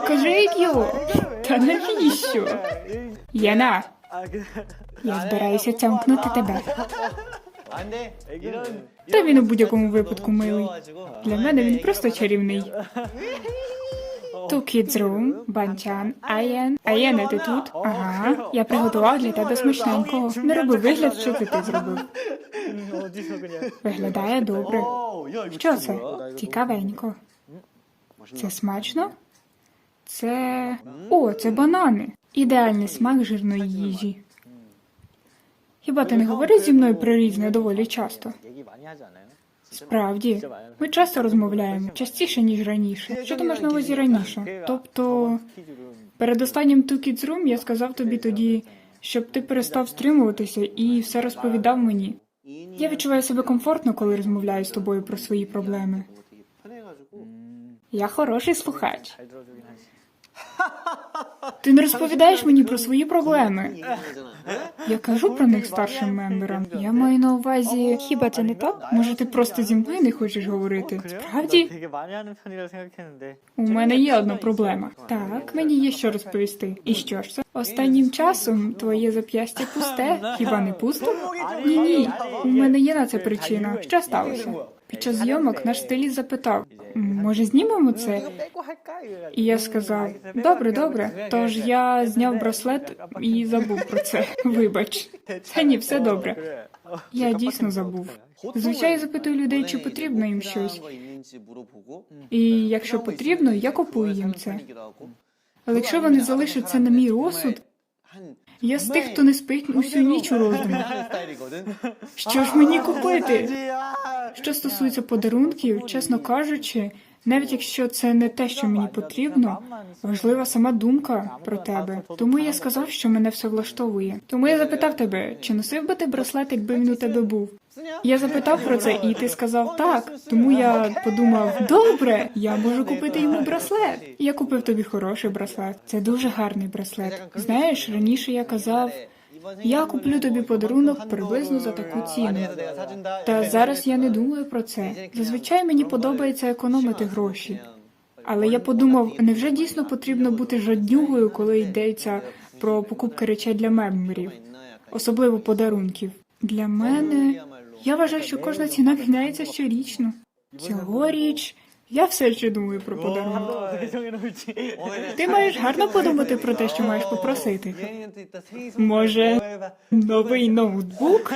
Покажи його. Та навіщо? Яна. Я збираюся цямкнути тебе. Та він у будь-якому випадку милий. Для мене він просто чарівний. Ту кідзрум, банчан, аєн. Аєне, ти тут? Ага. Я приготував для тебе смачненького. Не роби вигляд, що ти тут зробив. Виглядає добре. Що це? Цікавенько. Це смачно? Це. О, це банани. Ідеальний смак жирної їжі. Хіба ти не говориш зі мною про різне доволі часто? Справді, ми часто розмовляємо, частіше, ніж раніше. Що ти маєш на увазі раніше? Тобто, перед останнім Two Kids я сказав тобі тоді, щоб ти перестав стримуватися і все розповідав мені. Я відчуваю себе комфортно, коли розмовляю з тобою про свої проблеми. Я хороший слухач. Ти не розповідаєш мені про свої проблеми. Я кажу про них старшим мемберам. Я маю на увазі, хіба це не так? Може, ти просто зі мною не хочеш говорити? Справді у мене є одна проблема. Так, мені є що розповісти. І що ж це? Останнім часом твоє зап'ястя пусте, хіба не пусто? Ні, ні. У мене є на це причина. Що сталося? Під час зйомок наш стиліст запитав: може, знімемо це? І я сказав: добре, добре. Тож я зняв браслет і забув про це. Вибач, Та ні, все добре. Я дійсно забув. Звичайно, запитую людей, чи потрібно їм щось. І якщо потрібно, я купую їм це. Але якщо вони залишаться на мій розсуд, я з тих, хто не спить усю ніч у роздумі. Що ж мені купити? Що стосується подарунків, чесно кажучи, навіть якщо це не те, що мені потрібно, важлива сама думка про тебе. Тому я сказав, що мене все влаштовує. Тому я запитав тебе, чи носив би ти браслет, якби він у тебе був. Я запитав про це, і ти сказав так. Тому я подумав: добре, я можу купити йому браслет. Я купив тобі хороший браслет. Це дуже гарний браслет. Знаєш, раніше я казав. Я куплю тобі подарунок приблизно за таку ціну. Та зараз я не думаю про це. Зазвичай мені подобається економити гроші. Але я подумав, невже дійсно потрібно бути жаднюгою, коли йдеться про покупки речей для мемберів, особливо подарунків. Для мене я вважаю, що кожна ціна міняється щорічно. Цьогоріч я все ще думаю про подарунок. Ти маєш гарно подумати про те, що маєш попросити. Може, новий ноутбук?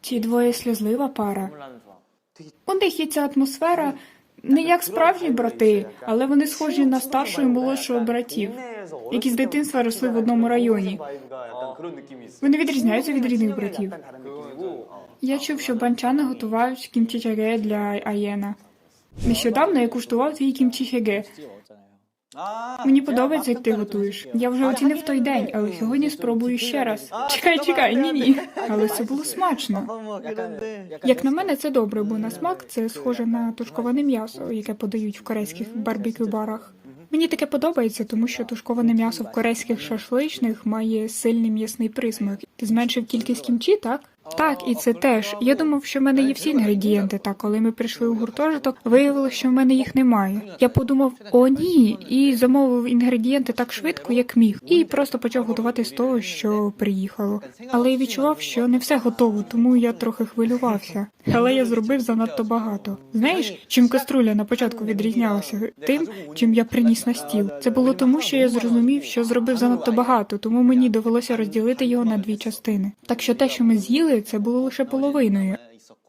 Ці двоє сльозлива пара. У них є ця атмосфера не як справжні брати, але вони схожі на старшу і молодшого братів, які з дитинства росли в одному районі. Вони відрізняються від рідних ну, братів. Я чув, що банчани готувають кімчі-чаге для аєна. Нещодавно я куштував твій кімчі-чаге. Мені подобається, як ти готуєш. Я вже оцінив той день, але сьогодні спробую ще раз. Чекай, чекай, ні, ні. Але це було смачно. Як на мене, це добре, бо на смак це схоже на тушковане м'ясо, яке подають в корейських барбекю барах. Мені таке подобається, тому що тушковане м'ясо в корейських шашличних має сильний м'ясний присмак. Ти зменшив кількість кімчі, так? Так, і це теж. Я думав, що в мене є всі інгредієнти. Та коли ми прийшли у гуртожиток, виявилося, що в мене їх немає. Я подумав, о ні, і замовив інгредієнти так швидко, як міг, і просто почав готувати з того, що приїхало. Але я відчував, що не все готово, тому я трохи хвилювався. Але я зробив занадто багато. Знаєш, чим каструля на початку відрізнялася? Тим, чим я приніс на стіл. Це було тому, що я зрозумів, що зробив занадто багато, тому мені довелося розділити його на дві частини. Так що те, що ми з'їли, сили це було лише половиною.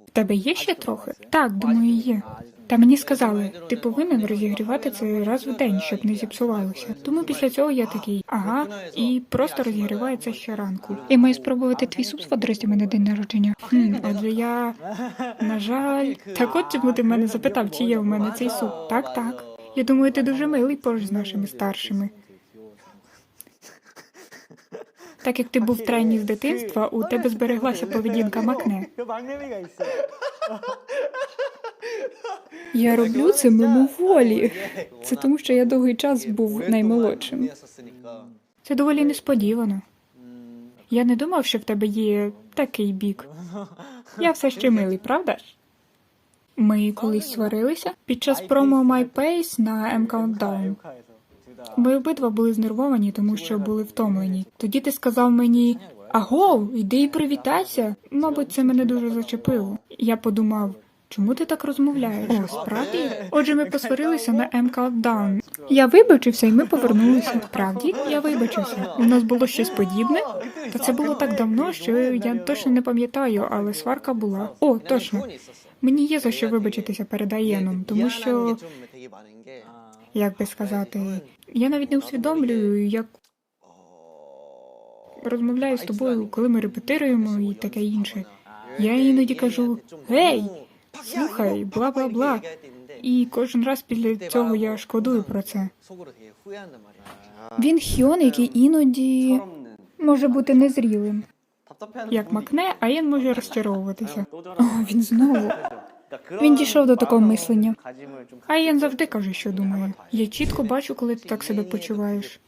В тебе є ще трохи? Так, думаю, є. Та мені сказали, ти повинен розігрівати це раз в день, щоб не зіпсувалося. Тому після цього я такий, ага, і просто розігріваю це ще ранку. Я маю спробувати твій суп з фадростями на день народження. Хм, Адже я на жаль, так от чому ти мене запитав, чи є в мене цей суп? Так, так. Я думаю, ти дуже милий поруч з нашими старшими. Так як ти був трайні з дитинства, у тебе збереглася поведінка Макне. Я роблю це мимоволі. Це тому, що я довгий час був наймолодшим. Це доволі несподівано. Я не думав, що в тебе є такий бік. Я все ще милий, правда? ж? Ми колись сварилися під час промо My Pace на M-Countdown. Ми обидва були знервовані, тому що були втомлені. Тоді ти сказав мені аго, йди і привітайся. Мабуть, це мене дуже зачепило. Я подумав. Чому ти так розмовляєш? О, справді? Отже, ми посварилися на М-каунтдаун. Я вибачився, і ми повернулися. Справді, я вибачився. У нас було щось подібне, та це було так давно, що я точно не пам'ятаю, але сварка була. О, точно. Мені є за що вибачитися перед Аєном, тому що як би сказати, я навіть не усвідомлюю, як розмовляю з тобою, коли ми репетируємо і таке інше. Я іноді кажу гей, слухай, бла бла бла. І кожен раз після цього я шкодую про це. Він хіон, який іноді може бути незрілим. Як макне, а він може розчаровуватися. О, Він знову. Він дійшов до такого мислення. я завжди кажу, що думає. Я чітко бачу, коли ти так себе почуваєш.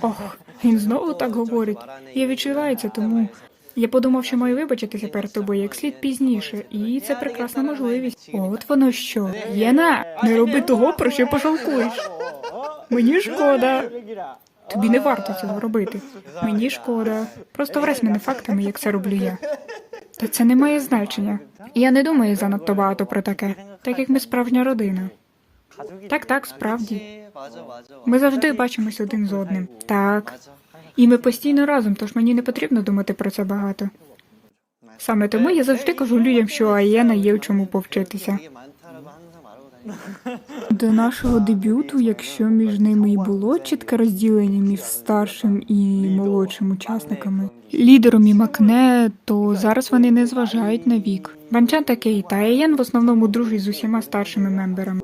Ох, він знову так говорить. Я відчуваю це тому. Я подумав, що маю вибачитися перед тобою як слід пізніше, і це прекрасна можливість. От воно що. Єна, не роби того, про що пожалкуєш. Мені шкода. Тобі не варто цього робити. Мені шкода. Просто вразь мене фактами, як це роблю я. Та це не має значення. Я не думаю занадто багато про таке, так як ми справжня родина. Так, так, справді. Ми завжди бачимось один з одним. Так. І ми постійно разом, тож мені не потрібно думати про це багато. Саме тому я завжди кажу людям, що Аєна є в чому повчитися. До нашого дебюту, якщо між ними і було чітке розділення між старшим і молодшим учасниками, лідером і Макне, то зараз вони не зважають на вік. Банчан такий та Єн в основному дружить з усіма старшими мемберами.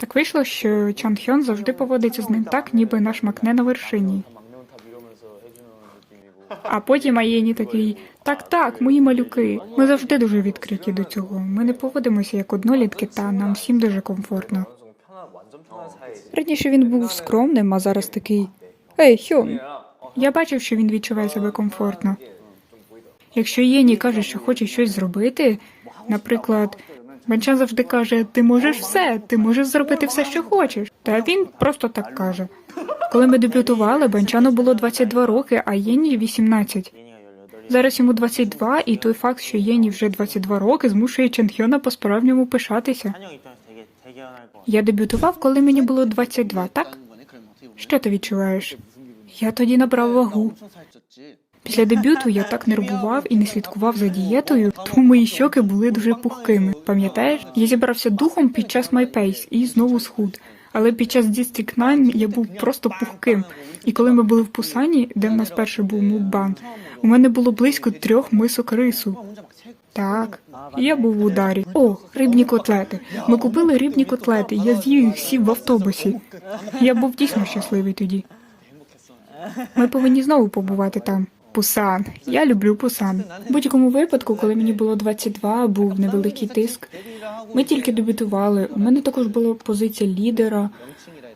Так вийшло, що Чан Хьон завжди поводиться з ним так, ніби наш Макне на вершині. А потім Аєні такий так, так, мої малюки. Ми завжди дуже відкриті до цього. Ми не поводимося як однолітки, та нам всім дуже комфортно. Раніше він був скромним, а зараз такий Ей, Хьон. Я бачив, що він відчуває себе комфортно. Якщо Єні каже, що хоче щось зробити, наприклад, Бенчан завжди каже: Ти можеш все, ти можеш зробити все, що хочеш. Та він просто так каже. Коли ми дебютували, Банчану було 22 роки, а Єні 18. Зараз йому 22, і той факт, що Єні вже 22 роки, змушує Ченхьона по справжньому пишатися. Я дебютував, коли мені було 22, так? Що ти відчуваєш? Я тоді набрав вагу. Після дебюту я так нервував і не слідкував за дієтою, тому мої щоки були дуже пухкими. Пам'ятаєш, я зібрався духом під час майпейс і знову схуд. Але під час District 9 я був просто пухким. І коли ми були в Пусані, де в нас перший був мукбан, у мене було близько трьох мисок рису. Так, я був в ударі. О, рибні котлети. Ми купили рибні котлети. Я з'їв їх сів в автобусі. Я був дійсно щасливий тоді. Ми повинні знову побувати там. Пусан. Я люблю Пусан. В будь-якому випадку, коли мені було 22, був невеликий тиск. Ми тільки дебютували. У мене також була позиція лідера.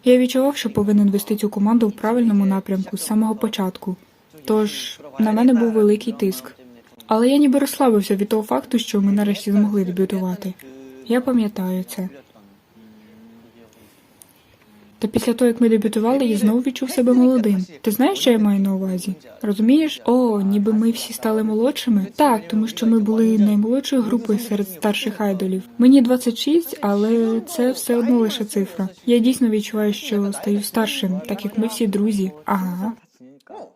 Я відчував, що повинен вести цю команду в правильному напрямку з самого початку. Тож на мене був великий тиск. Але я ніби розслабився від того факту, що ми нарешті змогли дебютувати. Я пам'ятаю це. Та після того, як ми дебютували, я знову відчув себе молодим. Ти знаєш, що я маю на увазі? Розумієш? О, ніби ми всі стали молодшими. Так, тому що ми були наймолодшою групою серед старших айдолів. Мені 26, але це все одно лише цифра. Я дійсно відчуваю, що стаю старшим, так як ми всі друзі. Ага.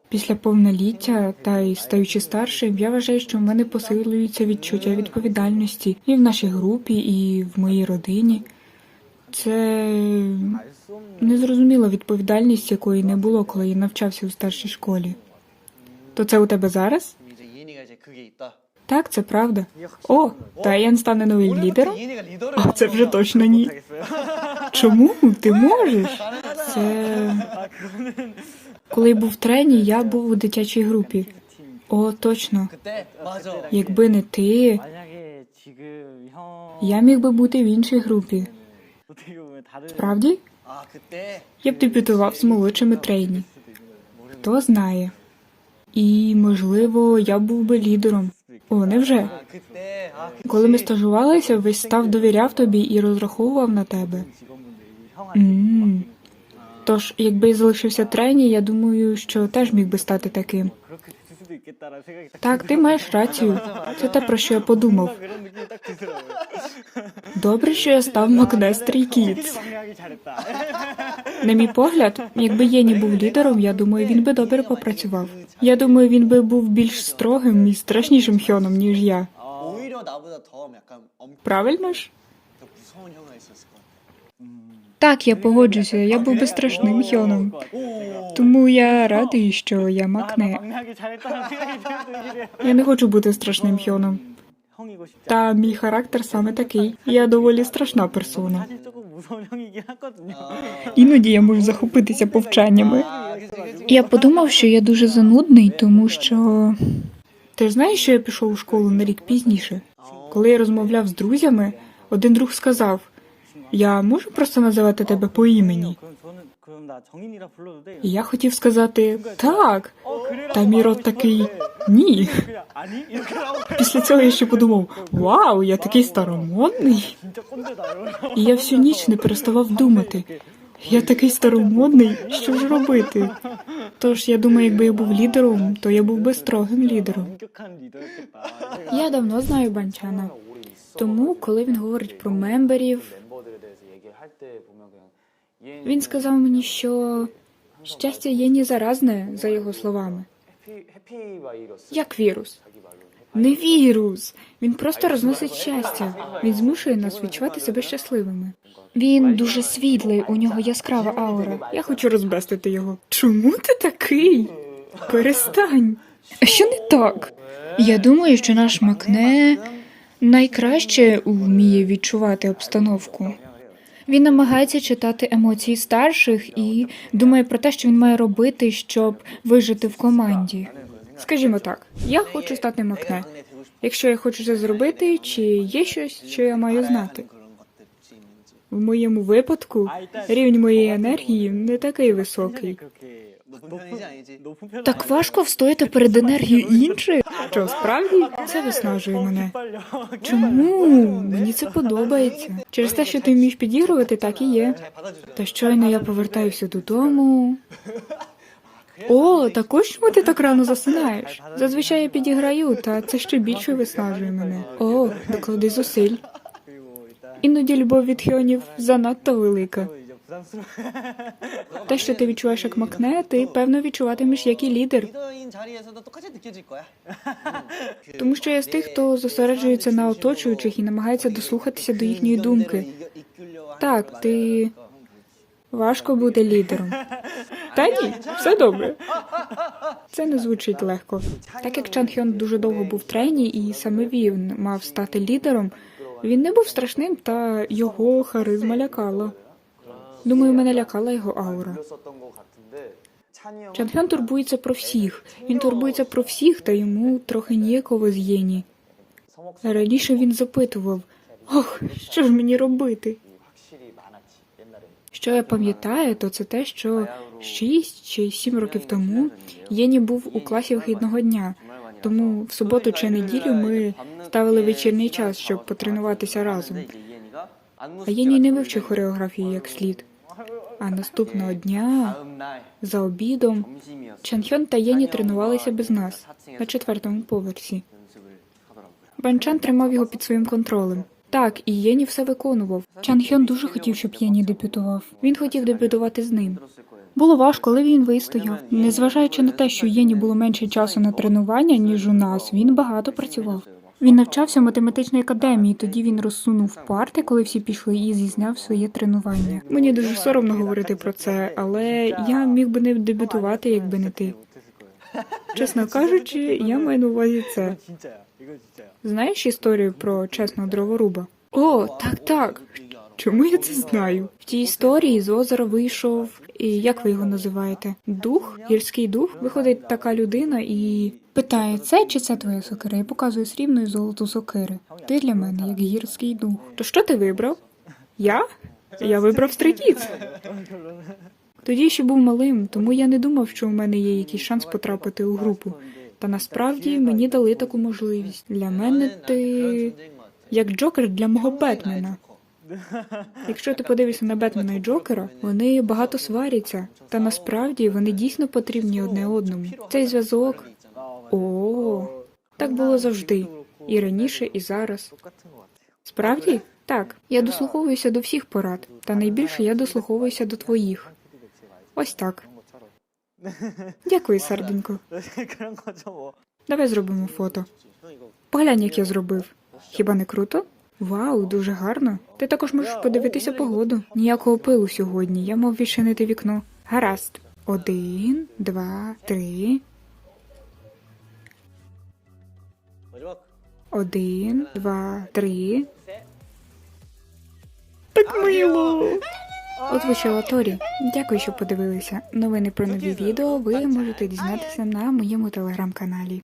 Після повноліття та й стаючи старшим, я вважаю, що в мене посилюється відчуття відповідальності і в нашій групі, і в моїй родині. Це Незрозуміла відповідальність, якої не було, коли я навчався у старшій школі. То це у тебе зараз? Так, це правда. О, Таян стане новим лідером? А це вже точно ні. Чому ти можеш? Це коли я був в трені, я був у дитячій групі. О, точно. Якби не ти, я міг би бути в іншій групі. Справді? Я б дебютував з молодшими трейні. Хто знає? І можливо, я був би лідером. О, невже? Коли ми стажувалися, весь став довіряв тобі і розраховував на тебе. М-м-м. Тож, якби я залишився трені, я думаю, що теж міг би стати таким. Так, ти маєш рацію. Це те, про що я подумав. Добре, що я став Макнестрій Кітс. На мій погляд, якби Єні був лідером, я думаю, він би добре попрацював. Я думаю, він би був більш строгим і страшнішим хьоном, ніж я. Правильно ж? Так, я погоджуся, я був би страшним хьоном. Тому я радий, що я макне. Я не хочу бути страшним хьоном. Та мій характер саме такий. Я доволі страшна персона. Іноді я можу захопитися повчаннями. Я подумав, що я дуже занудний, тому що ти ж знаєш, що я пішов у школу на рік пізніше. Коли я розмовляв з друзями, один друг сказав. Я можу просто називати тебе по імені? Я хотів сказати так. Та міро такий ні. Після цього я ще подумав: вау, я такий старомодний. І я всю ніч не переставав думати. Я такий старомодний, що ж робити? Тож я думаю, якби я був лідером, то я був би строгим лідером. Я давно знаю банчана, тому коли він говорить про мемберів, він сказав мені, що щастя є не заразне, за його словами. Як вірус? Не вірус. Він просто розносить щастя. Він змушує нас відчувати себе щасливими. Він дуже світлий, у нього яскрава аура. Я хочу розбестити його. Чому ти такий? Перестань. Що не так? Я думаю, що наш Макне найкраще вміє відчувати обстановку. Він намагається читати емоції старших і думає про те, що він має робити, щоб вижити в команді. Скажімо так, я хочу стати Макне. Якщо я хочу це зробити, чи є щось, що я маю знати? В моєму випадку рівень моєї енергії не такий високий. Так важко встояти перед енергією інших. Що справді це виснажує мене? Чому мені це подобається? Через те, що ти вмієш підігрувати, так і є. Та щойно я повертаюся додому. О, також чому ти так рано засинаєш? Зазвичай я підіграю, та це ще більше виснажує мене. О, доклади зусиль. Іноді любов від хіонів занадто велика. Те, що ти відчуваєш як Макне, ти певно відчуватимеш як і лідер. Тому що я з тих, хто зосереджується на оточуючих і намагається дослухатися до їхньої думки. Так, ти важко бути лідером. Та ні, все добре. Це не звучить легко. Так як Чан Хьон дуже довго був в трені і саме він мав стати лідером, він не був страшним, та його харизма лякала. Думаю, мене лякала його аура. Чемпіон турбується про всіх. Він турбується про всіх, та йому трохи ніякого з Єні. Раніше він запитував ох, що ж мені робити? Що я пам'ятаю, то це те, що шість чи сім років тому Єні був у класі вихідного дня. Тому в суботу чи неділю ми ставили вечірний час, щоб потренуватися разом. А Єні не вивчив хореографію як слід. А наступного дня, за обідом, Чанхьон та Єні тренувалися без нас на четвертому поверсі. Банчан тримав його під своїм контролем. Так, і Єні все виконував. Чан Хьон дуже хотів, щоб Єні дебютував. Він хотів дебютувати з ним. Було важко, але він вистояв. Незважаючи на те, що Єні було менше часу на тренування, ніж у нас, він багато працював. Він навчався в математичній академії. Тоді він розсунув парти, коли всі пішли, і зізняв своє тренування. Мені дуже соромно говорити про це, але я міг би не дебютувати, якби не ти. Чесно кажучи, я маю на увазі це. Знаєш історію про чесного дроворуба? О, так, так. Чому я це знаю? В тій історії з озера вийшов, і як ви його називаєте? Дух, гірський дух. Виходить така людина і питає це чи це твоя сокира? І показує срібну і золоту сокири. Ти для мене як гірський дух. То що ти вибрав? Я? Я вибрав стрикіт. Тоді ще був малим, тому я не думав, що у мене є якийсь шанс потрапити у групу. Та насправді мені дали таку можливість. Для мене ти як Джокер для мого Бетмена. Якщо ти подивишся на Бетмена і Джокера, вони багато сваряться, та насправді вони дійсно потрібні одне одному. Цей зв'язок о так було завжди, і раніше, і зараз. Справді так. Я дослуховуюся до всіх порад, та найбільше я дослуховуюся до твоїх. Ось так. Дякую, серденько. Давай зробимо фото. Поглянь, як я зробив. Хіба не круто? Вау, дуже гарно. Ти також можеш подивитися погоду. Ніякого пилу сьогодні. Я мав відчинити вікно. Гаразд. Один, два, три. Один, два, три. Так мило. Озвучила Торі. Дякую, що подивилися. Новини про нові відео ви можете дізнатися на моєму телеграм-каналі.